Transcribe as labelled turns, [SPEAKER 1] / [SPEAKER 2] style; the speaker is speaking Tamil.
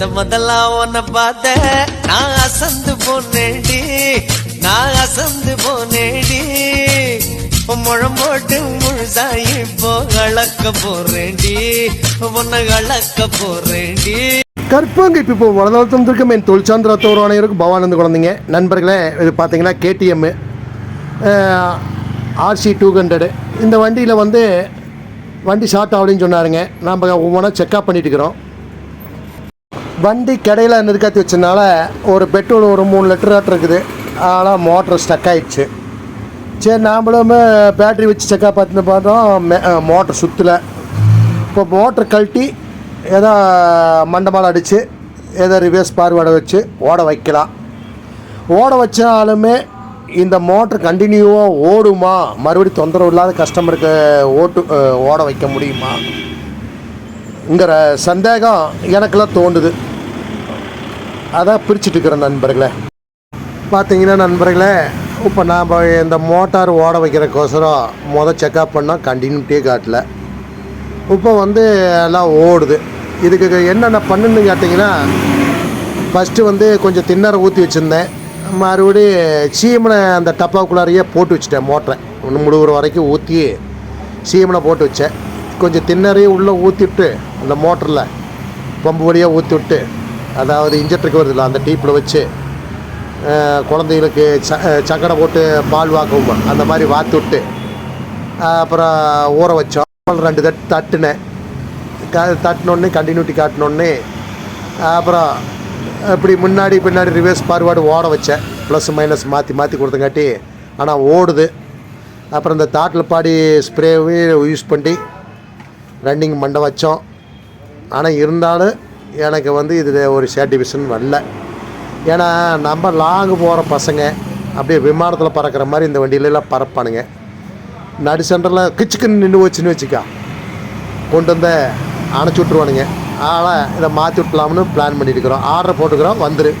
[SPEAKER 1] முத முதலா உன்னை பார்த்த நான் அசந்து போனேடி நான் அசந்து போனேடி முழம் போட்டு முழுசா இப்போ அளக்க போறேன்டி. உன்னை அளக்க போறேன்டி.
[SPEAKER 2] கற்பங்க இப்போ வளர்ந்துருக்கும் என் தொழிற்சாந்திரத்தோர் அனைவருக்கும் பவானந்த குழந்தைங்க. நண்பர்களே இது பார்த்தீங்கன்னா கேடிஎம்மு ஆர்சி டூ ஹண்ட்ரடு இந்த வண்டியில் வந்து வண்டி ஷார்ட் ஆகலன்னு சொன்னாருங்க. நாம் ஒவ்வொன்றா செக்அப் பண்ணிட்டு இருக்கிறோம். வண்டி கடையில் நிறுக்காத்தி வச்சனால ஒரு பெட்ரோல் ஒரு மூணு லிட்டர் ஆட்டு இருக்குது. ஆனால் மோட்டர் ஸ்டக் ஆகிடுச்சு சரி நாமளும் பேட்டரி வச்சு செக்காக பார்த்துன்னு பார்த்தோம். மோட்டர் சுற்றலை இப்போ மோட்டர் கழட்டி ஏதோ மண்டமால் அடித்து ஏதோ ரிவர்ஸ் பார்வாடை வச்சு ஓட வைக்கலாம். ஓட வச்சாலுமே இந்த மோட்டர் கண்டினியூவாக ஓடுமா? மறுபடியும் தொந்தரவு இல்லாத கஸ்டமருக்கு ஓட்டு ஓட வைக்க முடியுமாங்கிற சந்தேகம் எனக்கெல்லாம் தோண்டுது அதான் பிரிச்சுட்டு இருக்கிறேன் நண்பர்களே. பார்த்தீங்கன்னா நண்பர்களே இப்போ நாம் இந்த மோட்டார் ஓட வைக்கிறக்கோசரம் மொதல் செக்அப் பண்ணால் கண்டினியூட்டியே காட்டல. இப்போ வந்து எல்லாம் ஓடுது. இதுக்கு என்னென்ன பண்ணுன்னு கேட்டிங்கன்னா ஃபஸ்ட்டு வந்து கொஞ்சம் தின்னரை ஊற்றி வச்சுருந்தேன். மறுபடி சீமனை அந்த டப்பாவுக்குள்ளாரையே போட்டு வச்சுட்டேன் மோட்டரை. ஒன்று முழுகிற வரைக்கும் ஊற்றி சீமனை போட்டு வச்சேன். கொஞ்சம் தின்னரையும் உள்ளே ஊற்றிட்டு அந்த மோட்டரில் பம்பு வழியாக ஊற்றி விட்டு அதாவது இன்ஜெக்டருக்கு வருதுல்ல அந்த டீப்பில் வச்சு குழந்தைங்களுக்கு குழந்தைகளுக்கு ச சக்கரை போட்டு பால் வாக்குவோம் அந்த மாதிரி வாத்து விட்டு அப்புறம் ஊற வச்சோம். ரெண்டு தட்டு தட்டுனேன். க தட்டினோடனே கண்டினியூட்டி காட்டினோடனே அப்புறம் இப்படி முன்னாடி பின்னாடி ரிவர்ஸ் ஃபார்வேர்டு ஓட வச்சேன். ப்ளஸ் மைனஸ் மாற்றி மாற்றி கொடுத்தங்காட்டி ஆனால் ஓடுது. அப்புறம் இந்த தாட்டில் பாடி ஸ்ப்ரேவே யூஸ் பண்ணி ரன்னிங் மண்டை வச்சோம். ஆனால் இருந்தாலும் எனக்கு வந்து இதில் ஒரு சாட்டிஸ்ஃபேக்ஷன் வரல. ஏன்னா நம்ம லாங்கு போகிற பசங்க அப்படியே விமானத்தில் பறக்கிற மாதிரி இந்த வண்டியிலலாம் பறப்பானுங்க. நடு சென்டரில் கிச்சுக்குன்னு நின்று வச்சுன்னு வச்சுக்கா. கொண்டு வந்து அணைச்சி விட்ருவானுங்க ஆனால் இதை மாற்றி விட்லாம்னு பிளான் பண்ணியிருக்கிறோம் ஆர்டர் போட்டுக்கிறோம். வந்துடு